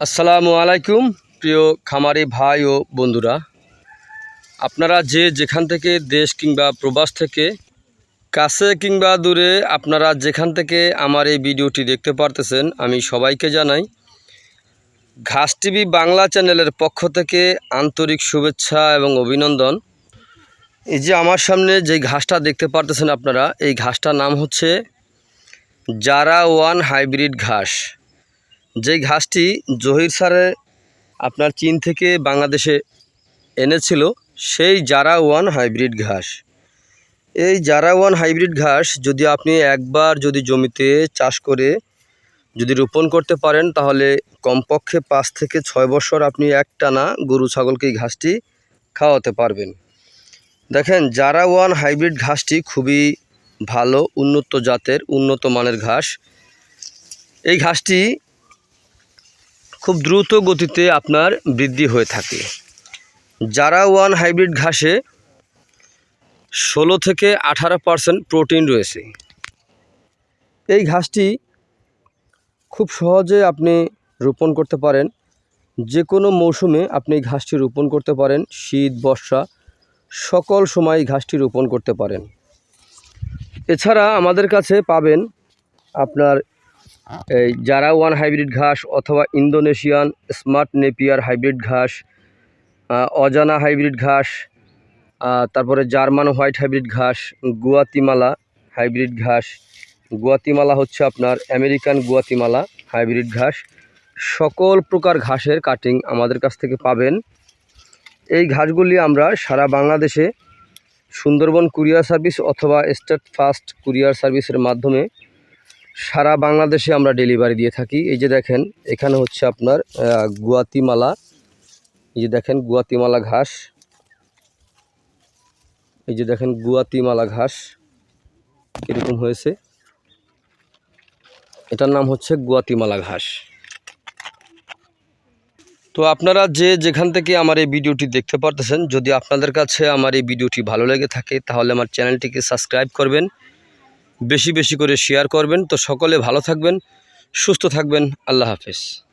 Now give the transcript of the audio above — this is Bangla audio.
আসসালামু আলাইকুম, প্রিয় খামারি ভাই ও বন্ধুরা। আপনারা যে যেখান থেকে দেশ কিংবা প্রবাস থেকে, কাছে কিংবা দূরে আপনারা যেখান থেকে আমার এই ভিডিওটি দেখতে পারতেছেন, আমি সবাইকে জানাই, ঘাস টিভি বাংলা চ্যানেলের পক্ষ থেকে আন্তরিক শুভেচ্ছা এবং অভিনন্দন। এই যে আমার সামনে যে ঘাসটা দেখতে পারতেছেন আপনারা, এই ঘাসটার নাম হচ্ছে জারা ওয়ান হাইব্রিড ঘাস। যেই ঘাসটি জহির সারে আপনার চীন থেকে বাংলাদেশে এনেছিল, সেই জারা ওয়ান হাইব্রিড ঘাস। এই জারা ওয়ান হাইব্রিড ঘাস যদি আপনি একবার যদি জমিতে চাষ করে যদি রোপণ করতে পারেন, তাহলে কমপক্ষে পাঁচ থেকে ছয় বছর আপনি একটানা গরু ছাগলকে এই ঘাসটি খাওয়াতে পারবেন। দেখেন, জারা ওয়ান হাইব্রিড ঘাসটি খুবই ভালো, উন্নত জাতের, উন্নত মানের ঘাস। এই ঘাসটি খুব দ্রুত গতিতে আপনার বৃদ্ধি হয়ে থাকে। যারা ওয়ান হাইব্রিড ঘাসে ষোলো থেকে আঠারো পারসেন্ট প্রোটিন রয়েছে, এই ঘাসটি খুব সহজে আপনি রোপণ করতে পারেন। যে কোনো মৌসুমে আপনি এই ঘাসটি রোপণ করতে পারেন, শীত, বর্ষা, সকল সময় ঘাসটি রোপণ করতে পারেন। এছাড়া আমাদের কাছে পাবেন আপনার এই জারা ওয়ান হাইব্রিড ঘাস অথবা ইন্দোনেশিয়ান স্মার্ট নেপিয়ার হাইব্রিড ঘাস অজানা হাইব্রিড ঘাস তারপরে জার্মান হোয়াইট হাইব্রিড ঘাস, গুয়াতিমালা হাইব্রিড ঘাস, গুয়াতিমালা হচ্ছে আপনার আমেরিকান গুয়াতিমালা হাইব্রিড ঘাস। সকল প্রকার ঘাসের কাটিং আমাদের কাছ থেকে পাবেন। এই ঘাসগুলি আমরা সারা বাংলাদেশে সুন্দরবন কুরিয়ার সার্ভিস অথবা স্টেট ফাস্ট কুরিয়ার সার্ভিসের মাধ্যমে সারা বাংলাদেশে আমরা ডেলিভারি দিয়ে থাকি। এই যে দেখেন, এখানে হচ্ছে আপনার গুয়াতিমালা। এই যে দেখেন, গুয়াতিমালা ঘাস। এই যে দেখেন, গুয়াতিমালা ঘাস। কীরকম হয়েছে। এটার নাম হচ্ছে গুয়াতিমালা ঘাস। তো আপনারা যে যেখান থেকে আমার এই ভিডিওটি দেখতে পারতেছেন, যদি আপনাদের কাছে আমার এই ভিডিওটি ভালো লেগে থাকে, তাহলে আমার চ্যানেলটিকে সাবস্ক্রাইব করবেন। বেশি বেশি করে শেয়ার করবেন। তো সকলে ভালো থাকবেন সুস্থ থাকবেন। আল্লাহ হাফেজ।